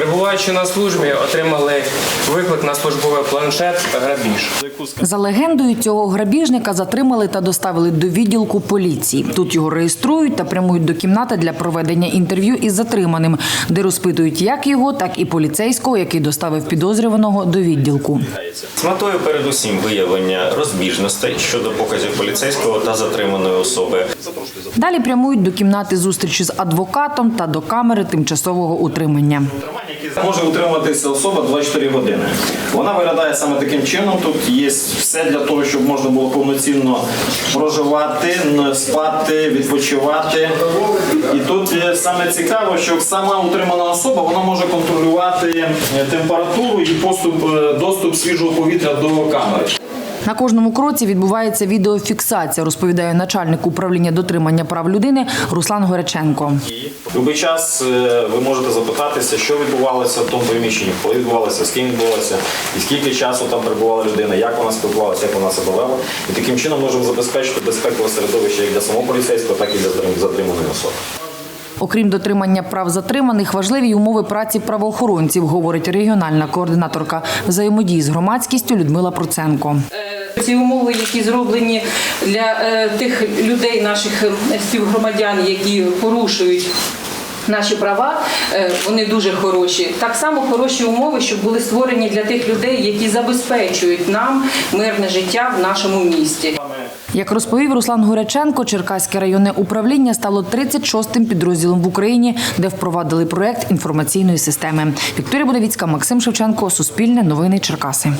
Перебуваючи на службі, отримали виклик на службовий планшет грабіж. За легендою, цього грабіжника затримали та доставили до відділку поліції. Тут його реєструють та прямують до кімнати для проведення інтерв'ю із затриманим, де розпитують як його, так і поліцейського, який доставив підозрюваного до відділку. З метою передусім виявлення розбіжностей щодо показів поліцейського та затриманої особи. Далі прямують до кімнати зустрічі з адвокатом та до камери тимчасового утримання. Може утримуватися особа 24 години. Вона виглядає саме таким чином. Тут є все для того, щоб можна було повноцінно проживати, спати, відпочивати. І тут саме цікаво, що сама утримана особа вона може контролювати е, температуру і поступ, е, доступ свіжого повітря до камери. На кожному кроці відбувається відеофіксація, розповідає начальник управління дотримання прав людини Руслан Горяченко. Любий час е, ви можете запитатися, що відбувалося в тому приміщенні, коли відбувалося, з ким відбувалося, і скільки часу там перебувала людина, як вона спілкувалася, як вона себе вела. І таким чином можемо забезпечити безпекове середовище як для самого поліцейського, так і для затрим- затриманої особи. Окрім дотримання прав затриманих, важливі й умови праці правоохоронців, говорить регіональна координаторка взаємодії з громадськістю Людмила Проценко. Ці умови, які зроблені для е, тих людей, наших е, співгромадян, які порушують. Наші права е, вони дуже хороші. Так само хороші умови, щоб були створені для тих людей, які забезпечують нам мирне життя в нашому місті. Як розповів Руслан Горяченко, Черкаське районне управління стало 36-м підрозділом в Україні, де впровадили проект інформаційної системи. Вікторія Будовіцька, Максим Шевченко, Суспільне, Новини Черкаси.